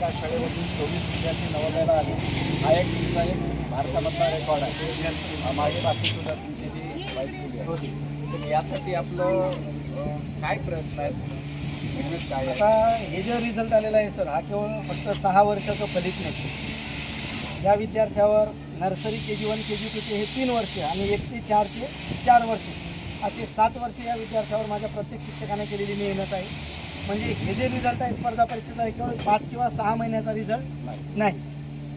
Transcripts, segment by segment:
एका शाळेमधून चोवीस विद्यार्थी नवोदयाला आले. हा एक तुमचा एक भारतामधला रेकॉर्ड आहे. मागे बाकी सुद्धा तुमची जी वाईट केली होती तर यासाठी आपलं काय प्रयत्न आहेत? काय आहे? आता हे जे रिझल्ट आलेला आहे सर हा केवळ फक्त सहा वर्षाचं फलित नाही. या विद्यार्थ्यावर nursery K G one K G two चे हे तीन वर्ष आणि एक ते चारचे चार वर्ष. असे सात वर्ष या विद्यार्थ्यावर माझ्या प्रत्येक शिक्षकाने केलेली मेहनत आहे. म्हणजे हे जे रिझल्ट आहे स्पर्धा परीक्षेचा आहे केवळ पाच किंवा सहा महिन्याचा रिझल्ट नाही.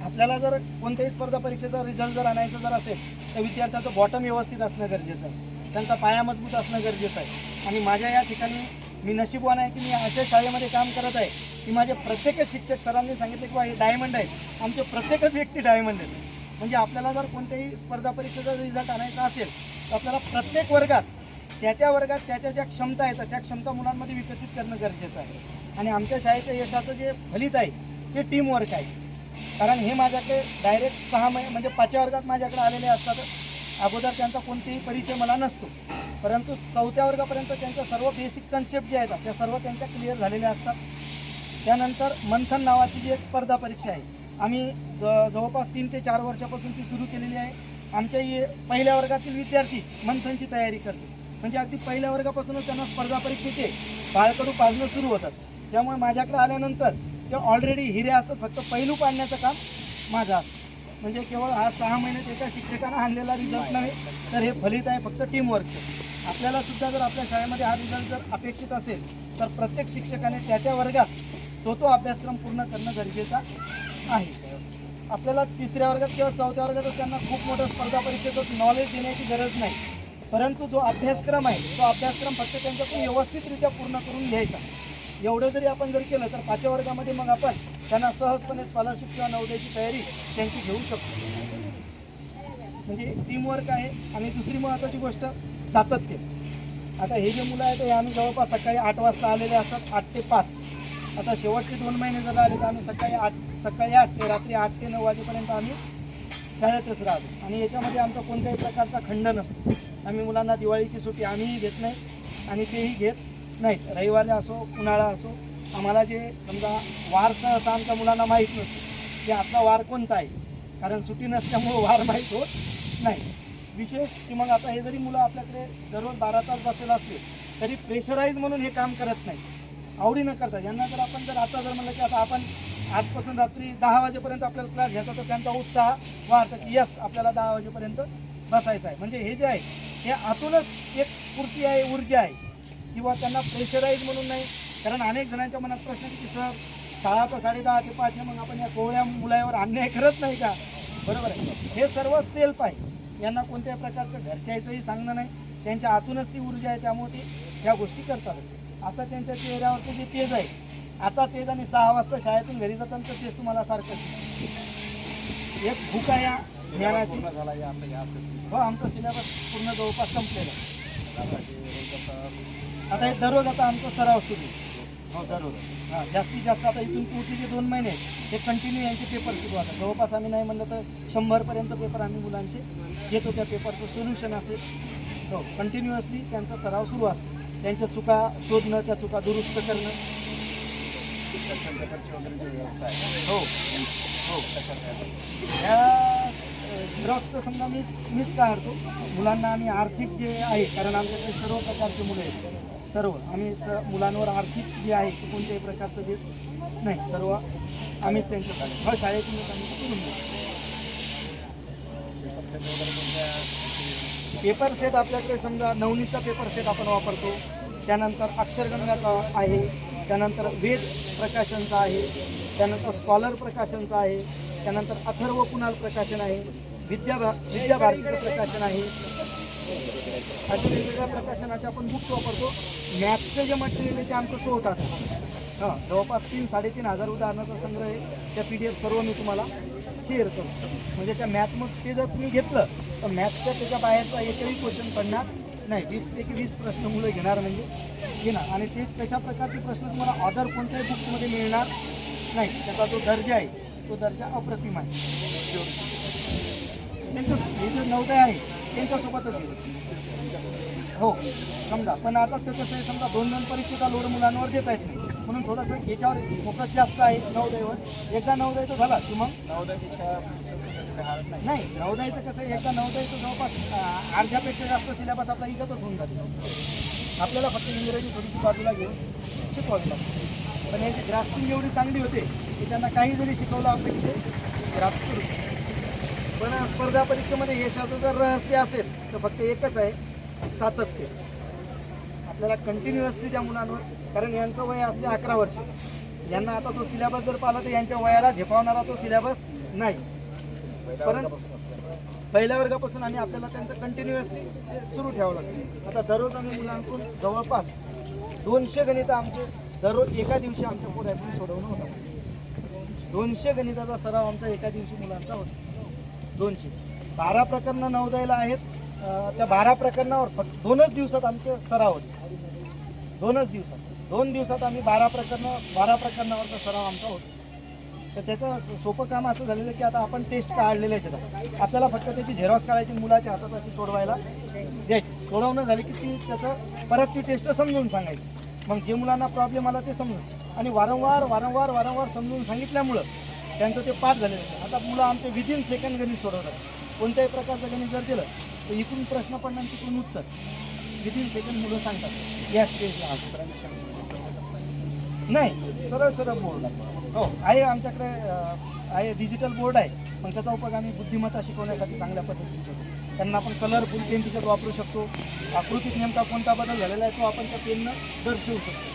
आपल्याला जर कोणत्याही स्पर्धा परीक्षेचा रिझल्ट जर आणायचा जर असेल तर विद्यार्थ्याचं बॉटम व्यवस्थित असणं गरजेचं आहे. त्यांचा पाया मजबूत असणं गरजेचं आहे. आणि माझ्या या ठिकाणी मी नशीबवान आहे की मी अशा शाळेमध्ये काम करत आहे की माझे प्रत्येकच शिक्षक सरांनी सांगितले की बा हे डायमंड आहेत. आमचे प्रत्येकच व्यक्ती डायमंड आहेत. म्हणजे आपल्याला जर कोणत्याही स्पर्धा परीक्षेचा रिझल्ट आणायचा असेल तर आपल्याला प्रत्येक वर्गात त्या त्या वर्गात त्या त्या ज्या क्षमता आहेत त्या क्षमता मुलांमध्ये विकसित करणं गरजेचं आहे. आणि आमच्या शाळेच्या यशाचं जे फलित आहे ते टीमवर्क आहे. कारण हे माझ्याकडे डायरेक्ट सहा महिने म्हणजे पाचव्या वर्गात माझ्याकडे आलेले असतात. अगोदर त्यांचा कोणतेही परिचय मला नसतो. परंतु चौथ्या वर्गापर्यंत त्यांच्या सर्व बेसिक कन्सेप्ट जे आहेत त्या सर्व त्यांच्या क्लिअर झालेल्या असतात. त्यानंतर मंथन नावाची जी एक स्पर्धा परीक्षा आहे आम्ही ज- जवळपास तीन ते चार वर्षापासून ती सुरू केलेली आहे. आमच्या ये पहिल्या वर्गातील विद्यार्थी मंथनची तयारी करते म्हणजे अगदी पहिल्या वर्गापासूनच त्यांना स्पर्धा परीक्षेचे बाळकडू पाजणं सुरू होतात. त्यामुळे माझ्याकडे आल्यानंतर ते ऑलरेडी हिरे असतात फक्त पैलू पाडण्याचं काम माझा असतं. म्हणजे केवळ हा सहा महिन्यात एका शिक्षकानं आणलेला रिझल्ट नव्हे तर हे फलित आहे फक्त टीमवर्कचं आपल्याला सुद्धा जर आपल्या शाळेमध्ये हा रिझल्ट जर अपेक्षित असेल तर प्रत्येक शिक्षकाने त्या त्या वर्गात तो तो अभ्यासक्रम पूर्ण करणं गरजेचा आहे. आपल्याला तिसऱ्या वर्गात किंवा चौथ्या वर्गात त्यांना खूप मोठं स्पर्धा परीक्षेचं नॉलेज देण्याची गरज नाही. परंतु जो अभ्यासक्रम आहे तो अभ्यासक्रम फक्त त्यांच्याकडून व्यवस्थितरित्या पूर्ण करून घ्यायचा. एवढं जरी आपण जर केलं तर पाचव्या वर्गामध्ये मग आपण त्यांना सहजपणे स्कॉलरशिप किंवा नवोदयाची तयारी त्यांची घेऊ शकतो. म्हणजे टीमवर्क आहे आणि दुसरी महत्त्वाची गोष्ट सातत्य. आता हे जे मुलं आहेत हे आम्ही जवळपास सकाळी आठ वाजता आलेले असतात आठ ते पाच. आता शेवटचे दोन महिने जर आले तर आम्ही सकाळी आठ सकाळी आठ ते रात्री आठ ते नऊ वाजेपर्यंत आम्ही शाळेतच राहतो. आणि याच्यामध्ये आमचा कोणत्याही प्रकारचा खंड नसतो. आम्ही मुलांना दिवाळीची सुट्टी आम्हीही घेत नाही आणि तेही घेत नाहीत. रविवारी असो उन्हाळा असो आम्हाला जे समजा वार सहसा आमच्या मुलांना माहीत नसतो की आपला वार कोणता आहे. कारण सुट्टी नसल्यामुळं वार माहीत होत नाही. विशेष की मग आता हे जरी मुलं आपल्याकडे दररोज बारा तास बसेल असले तरी प्रेशराईज म्हणून हे काम करत नाही आवडीनं करतात यांना जर आपण जर आता जर म्हणलं की आता आपण आजपासून रात्री दहा वाजेपर्यंत आपल्याला क्लास घ्यायचा तर त्यांचा उत्साह वाढतो की यस आपल्याला दहा वाजेपर्यंत बसायचं आहे. म्हणजे हे जे आहे हे आतूनच एक स्फूर्ती आहे ऊर्जा आहे. किंवा त्यांना प्रेशराईज म्हणून नाही. कारण अनेक जणांच्या मनात प्रश्न आहे की सर शाळा तर साडेदहा ते पाच मग आपण या कोवळ्या मुलावर अन्याय करत नाही का? बरोबर आहे. हे सर्व सेल्फ आहे. यांना कोणत्याही प्रकारचं घरच्याचंही सांगणं नाही. त्यांच्या आतूनच ती ऊर्जा आहे त्यामुळे ते ह्या गोष्टी करतात. आता त्यांच्या चेहऱ्यावरचं जे तेज आहे आता तेज आणि सहा वाजता शाळेतून घरी जाताना तर तेच तुम्हाला सारखं एक भूक आहे ज्ञानाची. हो आमचा सिलेबस पूर्ण जवळपास संपलेला. आता हे दररोज आता आमचा सराव सुरू. हो दररोज. हां जास्तीत जास्त आता इथून पुढचे जे दोन महिने हे कंटिन्यू यांचे पेपर सुरू आता जवळपास आम्ही नाही म्हणलं तर शंभरपर्यंत पेपर आम्ही मुलांचे घेतो त्या पेपरचं सोल्युशन असेल. हो कंटिन्युअसली त्यांचा सराव सुरू असतो. त्यांच्या चुका शोधणं त्या चुका दुरुस्त करणं. हो. हो. ह्या ड्रग्सचं समजा मीच मीच काढतो मुलांना आम्ही आर्थिक जे आहे कारण आमच्याकडे सर्व प्रकारचे मुलं आहेत. सर्व. आम्ही स मुलांवर आर्थिक जे आहे ते कोणत्याही प्रकारचं जे नाही सर्व आम्हीच त्यांच्या हो शाळेतून आम्ही करून देतो पेपर सेट पेपर सेट आपल्याकडे समजा नवनीचा पेपर सेट आपण वापरतो. त्यानंतर अक्षरगंगाचा आहे. त्यानंतर वेद प्रकाशनचा आहे. त्यानंतर स्कॉलर प्रकाशनचा आहे. त्यानंतर अथर्व कुणाल प्रकाशन आहे. विद्या विद्या भारतीचं प्रकाशन आहे. अशा वेगवेगळ्या प्रकाशनाचे आपण बुक्स वापरतो मॅथचं जे मटेरियल आहे ते आमचं स्वतः. असतं हां जवळपास तीन साडेतीन हजार उदाहरणाचा संग्रह आहे. त्या पी डी एफ सर्व मी तुम्हाला शेअर करतो. म्हणजे त्या मॅथ मग ते जर तुम्ही घेतलं तर मॅथच्या त्याच्या बाहेरचा एकही क्वेश्चन पडणार नाही. वीसपैकी वीस प्रश्न मुलं घेणार म्हणजे घेणार. आणि ते तशा प्रकारचे प्रश्न तुम्हाला ऑदर कोणत्याही बुक्समध्ये मिळणार नाही त्याचा जो दर्जा आहे तो दर्जा अप्रतिम आहे. त्यांचं हे जे नवोदय आहे त्यांच्यासोबतच हो समजा. पण आता ते कसं आहे समजा दोन दोन परीक्षेचा लोड मुलांवर देता येत नाही म्हणून थोडंसं याच्यावर फोकस जास्त आहे नवोदयवर एकदा नवोदय तो झाला की मग? नाही. नाही नवोदयचं कसं आहे एकदा नवोदयचं जवळपास अर्ध्यापेक्षा जास्त सिलेबस आपला इथंच होऊन जाते. आपल्याला फक्त इंग्रजी थोडीशी बाजूला घेऊन शिकवावी लागते. पण याची ग्राफ्टिंग एवढी चांगली होते की त्यांना काही जरी शिकवलं आपलं की ते ग्राफ्ट करू. पण स्पर्धा परीक्षेमध्ये यशाचं जर रहस्य असेल तर फक्त एकच आहे सातत्य. आपल्याला कंटिन्युअसली त्या मुलांवर कारण यांचं वय असते अकरा वर्ष. यांना आता तो सिलेबस जर पाहिला तर यांच्या वयाला झेपावणारा तो सिलेबस नाही. परंतु पहिल्या वर्गापासून आणि आपल्याला त्यांचं कंटिन्युअसली ते सुरू ठेवावं लागतं. आता दररोज आम्ही मुलांकडून जवळपास दोनशे गणित आमचे दररोज एका दिवशी आमच्या पोऱ्यातून सोडवणं होतं. दोनशे गणिताचा सराव आमचा एका दिवशी मुलांचा होता. दोनशे. बारा प्रकरणं नवोदयला आहेत. त्या बारा प्रकरणावर फक्त दोनच दिवसात आमचे सराव होते. दोनच दिवसात. दोन दिवसात आम्ही बारा प्रकरणं बारा प्रकरणावरचा सराव आमचा होतो. तर त्याचं सोपं काम असं झालेलं की आता आपण टेस्ट काढलेले आहेत आपल्याला फक्त त्याची झेरॉक्स काढायची मुलाच्या हातात अशी सोडवायला द्यायची. सोडवणं झाली की ती त्याचं परत ती टेस्ट समजून सांगायची. मग जे मुलांना प्रॉब्लेम आला ते समजून. आणि वारंवार वारंवार वारंवार समजून सांगितल्यामुळं त्यांचं ते पाठ झालेलं आहे. आता मुलं आमचे विदिन सेकंड गणित सोडवतात. कोणत्याही प्रकारचं गणित जर दिलं तर इकडून प्रश्न पडणार तिकडून उत्तर विदिन सेकंड मुलं सांगतात. या स्टेजला नाही सरळ सरळ बोर्ड हो आहे आमच्याकडे आहे डिजिटल बोर्ड आहे पण त्याचा उपयोग आम्ही बुद्धिमत्ता शिकवण्यासाठी चांगल्या पद्धतीने करतो. त्यांना आपण कलरफुल पेन तिच्यात वापरू शकतो आकृतीत नेमका कोणता बदल झालेला आहे तो आपण त्या पेननं दर्शवू शकतो.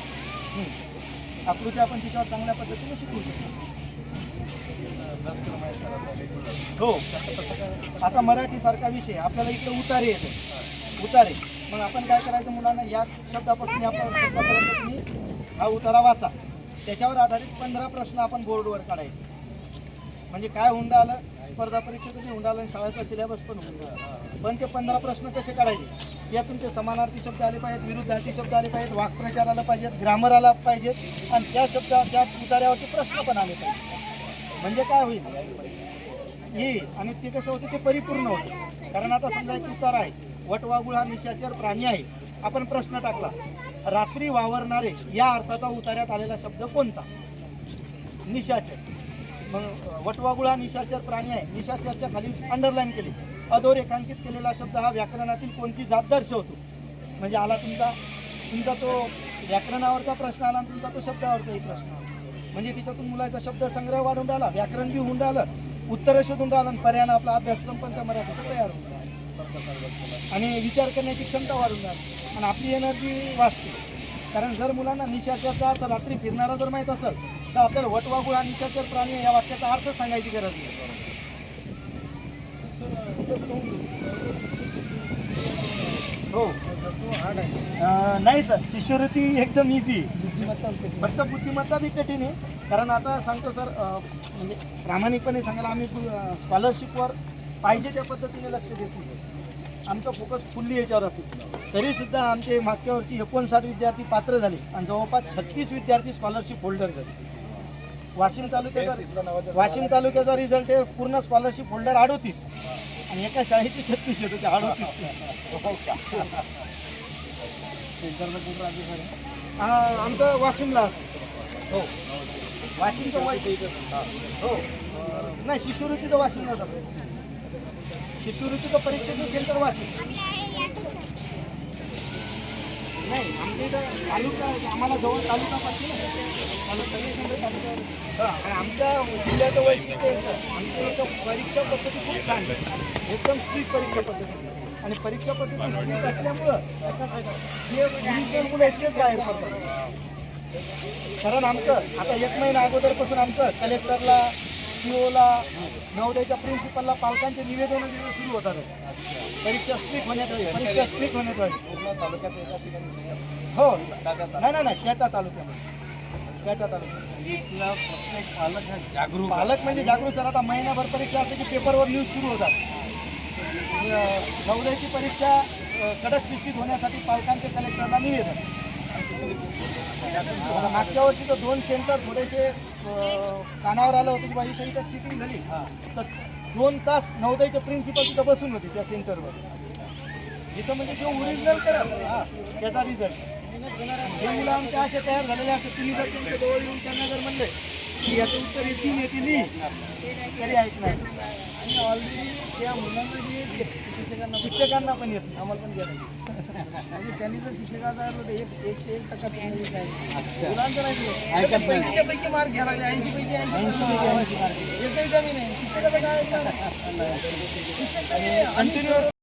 आकृती आपण तिच्यावर चांगल्या पद्धतीने शिकवू शकतो. हो. आता मराठीसारखा विषय आपल्याला इकडे उतारे येतो. उतारे. मग आपण काय करायचं मुलांना? या शब्दापासून या शब्दापर्यंत तुम्ही हा उतारा वाचा. त्याच्यावर आधारित पंधरा प्रश्न आपण बोर्डवर काढायचे. म्हणजे काय होऊन राहिलं स्पर्धा परीक्षेचं जे हुंडा आणि शाळेचा सिलेबस पण होऊन आला. पण ते पंधरा प्रश्न कसे काढायचे? या तुमचे समानार्थी शब्द आले पाहिजेत विरुद्धार्थी शब्द आले पाहिजेत वाक्प्रचार आला पाहिजेत ग्रामर आला पाहिजेत आणि त्या शब्दा त्या उतार्यावरती प्रश्न पण आले पाहिजेत. म्हणजे काय होईल? येईल आणि ते कसं होतं ते परिपूर्ण होतं. कारण आता समजा एक उतार आहे. वटवागुळ हा निशाचर प्राणी आहे. आपण प्रश्न टाकला. रात्री वावरणारे या अर्थाचा उतार्यात आलेला शब्द कोणता? निशाचर. मग वटवागुळ हा निशाचर प्राणी आहे. निशाचरच्या खाली अंडरलाईन केली. अधोरेखांकित केलेला शब्द हा व्याकरणातील कोणती जात दर्शवतो? म्हणजे आला तुमचा तुमचा तो व्याकरणावरचा प्रश्न आला आणि तुमचा तो शब्दावरचाही प्रश्न आला. म्हणजे तिच्यातून मुलाचा शब्दसंग्रह वाढून राहिला व्याकरण बी होऊन राहिलं उत्तरं शोधून राहिलं आणि पर्यायानं आपला अभ्यासक्रम पण त्या मराठीचा तयार होऊन राहिला. आणि विचार करण्याची क्षमता वाढून राहिली. आणि आपली एनर्जी वाचते. कारण जर मुलांना निशाचरचा अर्थ रात्री फिरणारा जर माहीत असेल तर आपल्याला वटवागुळ आणि निशाचर प्राणी या वाक्याचा अर्थ सांगायची गरज नाही. हो. नाही सर शिष्यवृत्ती एकदम इझी फक्त बुद्धिमत्ता बी कठीण आहे. कारण आता सांगतो सर म्हणजे प्रामाणिकपणे सांगायला आम्ही स्कॉलरशिपवर पाहिजे त्या पद्धतीने लक्ष देत. नाही आमचा फोकस फुल्ली याच्यावर असतो. तरीसुद्धा आमचे मागच्या वर्षी एकोणसाठ विद्यार्थी पात्र झाले आणि जवळपास छत्तीस विद्यार्थी स्कॉलरशिप होल्डर झाले. वाशिम तालुक्याचा वाशिम तालुक्याचा रिझल्ट आहे पूर्ण स्कॉलरशिप होल्डर अडोतीस. आणि एका शाळेची छत्तीस येत होते अडोतीस. हा, आमचं वाशिमला असतं. हो. वाशिमचं वय हो. अं, नाही शिष्यवृत्तीचं वाशिमलाच असतं. शिष्यवृत्तीचं परीक्षेचं तर वाशिम. नाही आमच्या इथं तालुका आम्हाला जवळ तालुका पाहिजे. आणि आमच्या जिल्ह्याचं वैशिष्ट्य आहे आमच्या इथं परीक्षा पद्धती खूप छान एकदम स्ट्रिक्ट परीक्षा पद्धती. आणि परीक्षा पद्धती स्ट्रिक्ट असल्यामुळं जे मुलं आहेत तेच बाहेर पडतात. कारण आमचं आता एक महिना अगोदरपासून आमचं कलेक्टरला सीओला नवोदयच्या प्रिन्सिपलला पालकांचे निवेदन वगैरे सुरू होतात. परीक्षा स्ट्रिक्ट होण्यात आली. परीक्षा स्ट्रिक्ट होण्यात तालुक्यात एका ठिकाणी हो. नाही नाही नाही. त्या तालुक्यामध्ये. प्रत्येक पालक जागरूक पालक म्हणजे जागृत सर आता महिनाभर परीक्षा असते की पेपरवर न्यूज सुरू होतात. अं, नवोदयची परीक्षा कडक शिस्तीत होण्यासाठी पालकांचे कलेक्टरला निवेदन. मागच्या वर्षी तर दोन सेंटर थोडेसे कानावर आलं होतं की बाई इथं इथं चिटिंग झाली. तर दोन तास नवोदयचे प्रिन्सिपल तिथं बसून होते त्या सेंटरवर जिथं म्हणजे जो ओरिजिनल करत त्याचा रिझल्ट हे मुलं आमच्या असे तयार झालेले असतात तुम्ही जर त्यांच्या जवळ येऊन त्यांना जर म्हणले की याचं उत्तर येतील येतील तरी ऐकणार. आणि ऑलरेडी त्या मुलांना जे येते शिक्षकांना शिक्षकांना पण येत आम्हाला पण गेलं म्हणजे त्यांनी जर शिक्षकाचा एक एकशे एक टक्का मुलांचं नाही पैकीच्या पैकी मार्क घ्यायला लागले. ऐंशी पैकी ऐंशी एकही कमी नाही. शिक्षकाचं काय कंटिन्युअस